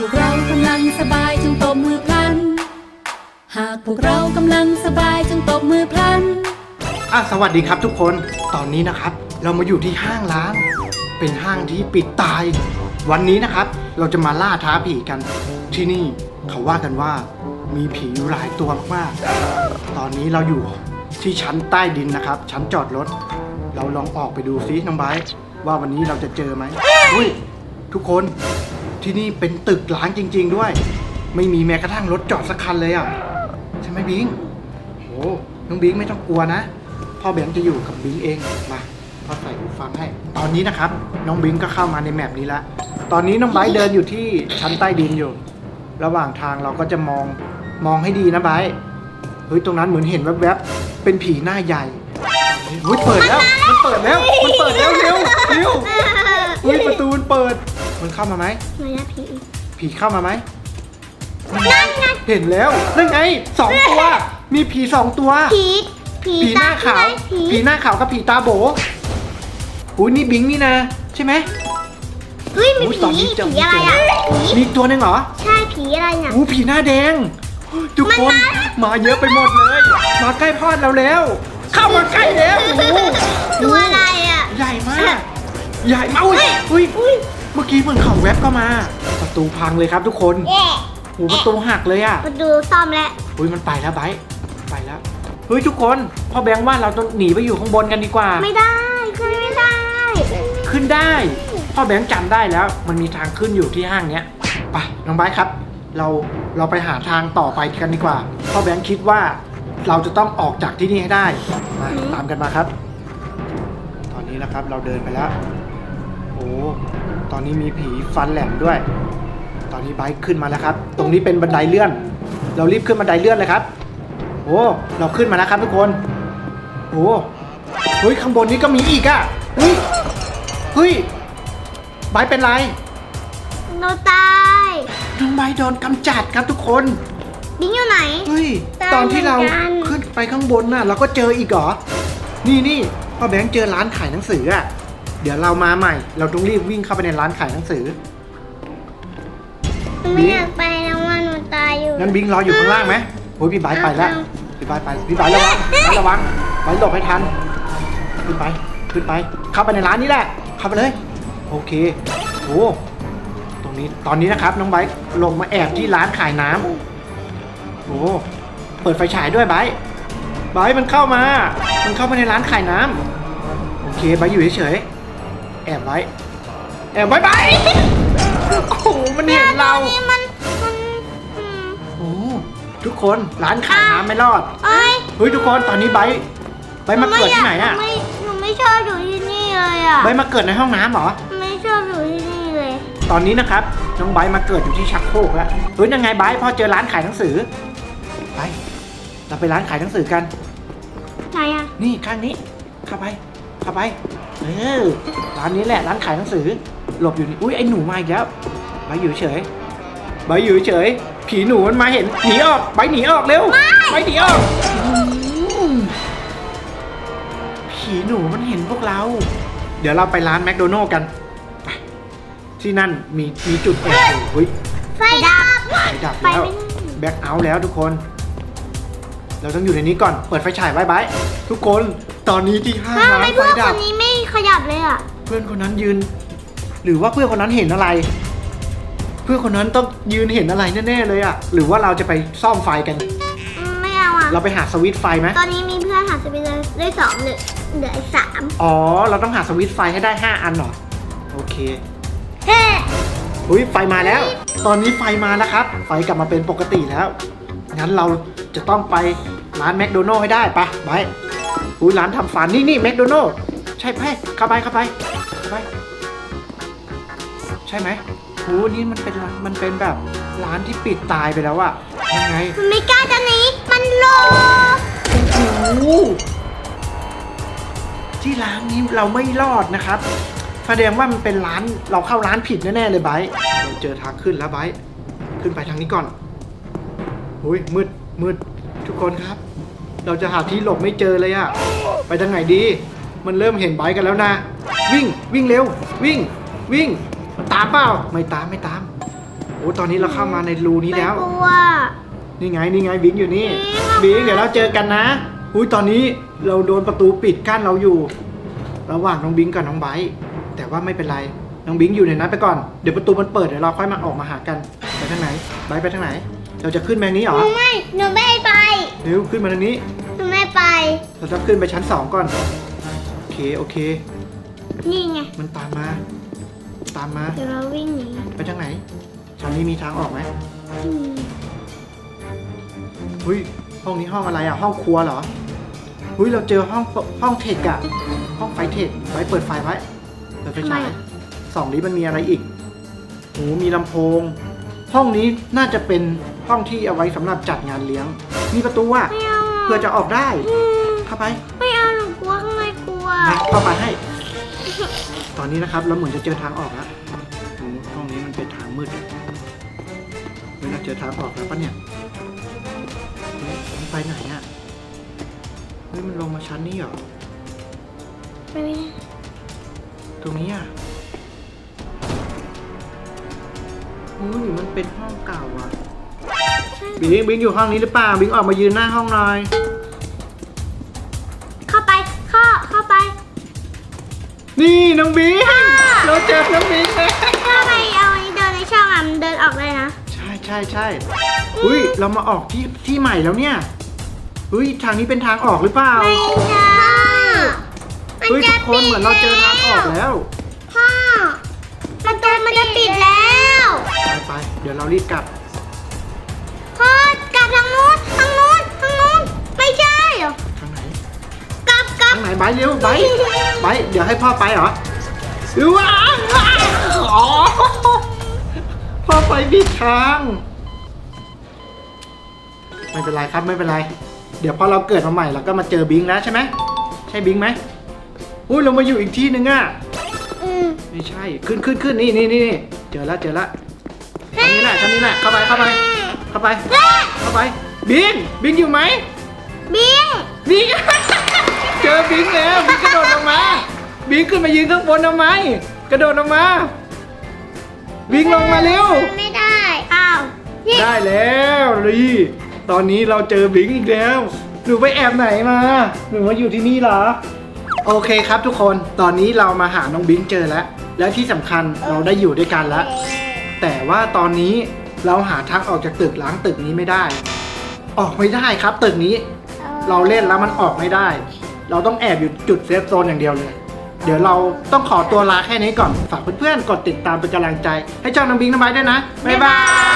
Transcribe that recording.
พวกเรากำลังสบายจงตบมือพลัน หากพวกเรากำลังสบายจงตบมือพลัน อะสวัสดีครับทุกคน ตอนนี้นะครับ เรามาอยู่ที่ห้างล้าง เป็นห้างที่ปิดตาย วันนี้นะครับ เราจะมาล่าท้าผีกัน ที่นี่เขาว่ากันว่า มีผีอยู่หลายตัวมากๆตอนนี้เราอยู่ที่ชั้นใต้ดินนะครับ ชั้นจอดรถ เราลองออกไปดูซิน้องไบร์ทว่าวันนี้เราจะเจอไหมอุ้ยทุกคน ที่นี่เป็นตึกล้างจริง ๆ ด้วย ไม่มีแม้กระทั่งรถจอดสักคันเลยอะใช่ไหมบิงโอ้น้องบิงไม่ต้องกลัวนะ พ่อแบงค์จะอยู่กับบิงเองมาพ่อใส่หูฟังให้ ตอนนี้นะครับ น้องบิงก็เข้ามาในแมปนี้ละตอนนี้น้องไบร์ทเดินอยู่ที่ชั้นใต้ดินอยู่ ระหว่างทางเราก็จะมองมองให้ดีนะไบร์ทเฮ้ยตรงนั้นเหมือนเห็นแวบๆเป็นผีหน้าใหญ่เฮ้ยเปิดแล้วมันเปิดแล้วมันเปิดแล้วเร็วเร็วเฮ้ยประตูมันเปิด มันเข้ามาไหมไม่นะผีผีเข้ามาไหมเห็นแล้วนั่นไงสองตัว มีผีสองตัว ผีผีผีหน้าขาว ผีผีหน้าขาวกับผีตาโบอุ้ยนี่บิงนี่นะ ใช่ไหมเฮ้ยมีอุ๊ยผีตอนนี้เจอผีอะไรอะผีมีอีกตัวหนึงเหรอ ใช่ผีอะไรเนี่ยอู้ผีหน้าแดง ทุกคนมาเยอะไปหมดเลย มาใกล้พอดเราแล้ว เข้ามาใกล้แล้วโอ้โหตัวอะไรอะ ใหญ่มาก ใหญ่มากอุ้ยอุ้ย เมื่อกี้เหมือนเขาแวบเข้ามา ประตูพังเลยครับทุกคนแย่โอ้โหประตูหักเลยอะมาดูซ่อมแล้วอุ้ยมันไปแล้วไบร์ทไปแล้วเฮ้ยทุกคนพ่อแบงค์ว่าเราต้องหนีไปอยู่ข้างบนกันดีกว่า ไม่ได้ขึ้นไม่ได้ขึ้นได้พ่อแบงค์จำได้แล้ว มันมีทางขึ้นอยู่ที่ห้างเนี้ยไปน้องไบร์ทครับ เราเราไปหาทางต่อไปกันดีกว่าพ่อแบงค์คิดว่าเราจะต้องออกจากที่นี่ให้ได้มาตามกันมาครับ ตอนนี้นะครับเราเดินไปแล้ว โอ้ ตอนนี้มีผีฟันแหลมด้วย ตอนนี้ไบค์ขึ้นมาแล้วครับ ตรงนี้เป็นบันไดเลื่อน เรารีบขึ้นบันไดเลื่อนเลยครับ โอ้เราขึ้นมาแล้วครับทุกคน โอ้เฮ้ยข้างบนนี้ก็มีอีกอะเฮ้ยเฮ้ยไบค์เป็นไรโนตายน้องไบค์โดนกำจัดครับทุกคนบิงอยู่ไหน เฮ้ยตายตอนที่เราเหมือนกันขึ้นไปข้างบนน่ะเราก็เจออีกเหรอนี่นี่พ่อแบงค์เจอร้านขายหนังสืออะ เดี๋ยวเรามาใหม่ เราต้องรีบวิ่งเข้าไปในร้านขายหนังสือ ไม่อยากไปแล้วว่าโนตายอยู่ งั้นบิงรออยู่ข้างล่างไหมโอ้ยพี่ไบค์ไปแล้ว พี่ไบค์ไป พี่ไบค์ระวังไบค์ระวังไบค์หลบให้ทัน ขึ้นไป ขึ้นไป เข้าไปในร้านนี้แหละ เข้าไปเลย โอเค โอ้ตรงนี้ ตอนนี้นะครับน้องไบค์ลงมาแอบที่ร้านขายน้ำโอ้ เปิดไฟฉายด้วยไบค์ไบค์มันเข้ามา มันเข้ามาในร้านขายน้ำโอเคไบค์อยู่เฉยๆ แอบไว้ แอบไว้ไบค์โอ้โห มันเห็นเรา นี่มันมันอืมโอ้ทุกคนร้านขายน้ำไม่รอด เอ้ยเฮ้ยทุกคนตอนนี้ไบร์ทไบร์ทมาเกิดที่ไหนอะไม่หนูไม่ชอบอยู่ที่นี่เลยอะ ไบร์ทมาเกิดในห้องน้ำเหรอ ไม่ชอบอยู่ที่นี่เลย ตอนนี้นะครับน้องไบร์ทมาเกิดอยู่ที่ชักโครกแล้วเฮ้ยยังไงไบร์ทพอเจอร้านขายหนังสือ ไป เราไปร้านขายหนังสือกัน ไหนอะ นี่ข้างนี้เข้าไป เข้าไป เออ ร้านนี้แหละ ร้านขายหนังสือ หลบอยู่นี่ อุ้ยไอหนูมาอีกแล้วไบร์ทอยู่เฉยไบร์ทอยู่เฉย ผีหนูมันมาเห็น หนีออกไบร์ทหนีออกเร็วไบร์ทหนีออกอืมผีหนูมันเห็นพวกเรา เดี๋ยวเราไปร้านแมคโดนัลล์กันไปที่นั่นมีมีจุดแอบอยู่เฮ้ย ไฟดับ ไฟดับไฟแล้วไม่ได้แบ็คเอาท์แล้วทุกคน เราต้องอยู่ในนี้ก่อน เปิดไฟฉายไว้ไบร์ททุกคน ตอนนี้ที่ห้างทำร้าไมนไฟเพื่อนคดับ นนี้ไม่ขยับเลยอะ เพื่อนคนนั้นยืน หรือว่าเพื่อนคนนั้นเห็นอะไร เพื่อนคนนั้นต้องยืนเห็นอะไรแน่ๆเลยอะหรือว่าเราจะไปซ่อมไฟกัน อืมไม่เอาอะ เราไปหาสวิตช์ไฟไหมตอนนี้มีเพื่อนหาสปินเลยได้สองเหลือเหลืออีกสามอ๋อ เราต้องหาสวิตช์ไฟให้ได้ 5 อันเหรอโอเคเฮ้อุ้ยไฟมาแล้ว ตอนนี้ไฟมาแล้วครับ ไฟกลับมาเป็นปกติแล้วงั้นเราจะต้องไปร้านแมคโดนัลล์ให้ได้ปะไป อุ้ยร้านทำฟันนี่นี่แมคโดนัลล์ใช่ไหมเข้าไปเข้าไปเข้าไปใช่ไหมโหนี่มันเป็นร้านมันเป็นแบบร้านที่ปิดตายไปแล้วอะยังไงมันไม่กล้าจะหนีมันโลโอ้โหที่ร้านนี้เราไม่รอดนะครับแสดงว่ามันเป็นร้านเราเข้าร้านผิดแน่ๆเลยไบร์ทเราเจอทางขึ้นแล้วไบร์ทขึ้นไปทางนี้ก่อนอุ้ยมืดมืดทุกคนครับ เราจะหาที่หลบไม่เจอเลยอะไปทางไหนดี มันเริ่มเห็นไบร์ทกันแล้วนะ วิ่งวิ่งเร็ว วิ่งวิ่ง ตามเปล่าไม่ตามไม่ตามโออ้ตอนนี้เราเข้ามาในรูนี้แล้ว ไม่กลัว นี่ไงนี่ไงบิงอยู่นี่บิบิงงเดี๋ยวเราเจอกันนะอุ้ยตอนนี้เราโดนประตูปิดกั้นเราอยู่ ระหว่างน้องบิงกับน้องไบร์ทแต่ว่าไม่เป็นไรน้องบิงอยู่ในนั้นไปก่อนเดี๋ยวประตูมันเปิดเดี๋ยวเราค่อยมาออกมาหากันไปทางไหนไบร์ทไปทางไหน เราจะขึ้นแมงนี้เหรหอนูไม่ หนูไม่ไป เร็วขึ้นมาทางนี้หนูไม่ไป เราจะขึ้นไปชั้นสองก่อน โอเค โอเค นี่ไง มันตามมา ตามมา เดี๋ยวเราวิ่งหนีไปทางไหนชั้นนี้มีทางออกไหมอืมเฮ้ย ห้องนี้ห้องอะไรอะ ห้องครัวเหรอเฮ้ย เราเจอห้องห้องเทคอะห้องไฟเทคไว้เปิดไฟไว้ เปิดไฟฉายสองนี้มันมีอะไรอีกโหมีลำโพง ห้องนี้น่าจะเป็น ห้องที่เอาไว้สำหรับจัดงานเลี้ยง มีประตูอะไม่เอาเพื่อจะออกได้อืมเข้าไปไม่เอาหนูกลัวข้างในกลัว นะเข้าไปให้ ตอนนี้นะครับเราเหมือนจะเจอทางออกแล้วโอ้ห้องนี้มันเป็นทางมืดเฮ้ยเราเจอทางออกแล้วปะเนี่ยเฮ้ยมันไปไหนอะเฮ้ยมันลงมาชั้นนี้เหรอไม่ได้ตรงนี้อะอุ้ยมันเป็นห้องเก่าอะ บิงบิงอยู่ห้องนี้หรือเปล่าบิงออกมายืนหน้าห้องหน่อยเข้าไปเข้าเข้าไปนี่น้องบิงเราเจอน้องบิงแล้วถ้าไปเอาอันนี้เดินในช่องอะมันเดินออกเลยนะ ใช่ใช่ใช่อุ้ยเรามาออกที่ที่ใหม่แล้วเนี่ยอุ้ยทางนี้เป็นทางออกหรือเปล่าไม่ใช่มันเฮ้ยจะทุกคนเหมือนเราเจอทางออกแล้วพ่อมันจะมันจะปิดแล้ว ไปไปเดี๋ยวเรารีบกลับ เร็วไบร์ทไบร์ทเดี๋ยวให้พ่อไปเหรอหรือว่าอ๋อพ่อไปผิดทางไม่เป็นไรครับไม่เป็นไร เดี๋ยวพอเราเกิดมาใหม่เราก็มาเจอบิงแล้วใช่ไหมใช่บิงไหมอุ้ยเรามาอยู่อีกที่หนึ่งอะอืมไม่ใช่ขึ้นขึ้นขึ้นนี่นี่นี่นี่เจอแล้วเจอแล้วทางนี้แหละทางนี้แหละเข้าไปเข้าไป เข้าไป เข้าไป บิงบิงอยู่ไหมบิงบิง เจอบิงแล้วบิงกระโดดลงมา บิงขึ้นมายืนข้างบนทำไม กระโดดลงมา บิงลงมาเร็ว ไม่ได้อ้าวนี่ได้แล้วลีตอนนี้เราเจอบิงอีกแล้ว หนูไปแอบไหนมา หนูมาอยู่ที่นี่เหรอ โอเคครับทุกคน ตอนนี้เรามาหาน้องบิงเจอแล้ว และที่สำคัญเราได้อยู่ด้วยกันแล้ว แต่ว่าตอนนี้เราหาทางออกจากตึกล้างตึกนี้ไม่ได้ ออกไม่ได้ครับตึกนี้ เราเล่นแล้วมันออกไม่ได้ เราต้องแอบอยู่จุดเซฟโซนอย่างเดียวเลย เดี๋ยวเราต้องขอตัวลาแค่นี้ก่อน ฝากเพื่อนๆ กดติดตามเป็นกำลังใจ ให้ช่องน้องบิงน้ำไม้ด้วยนะ บ๊ายบาย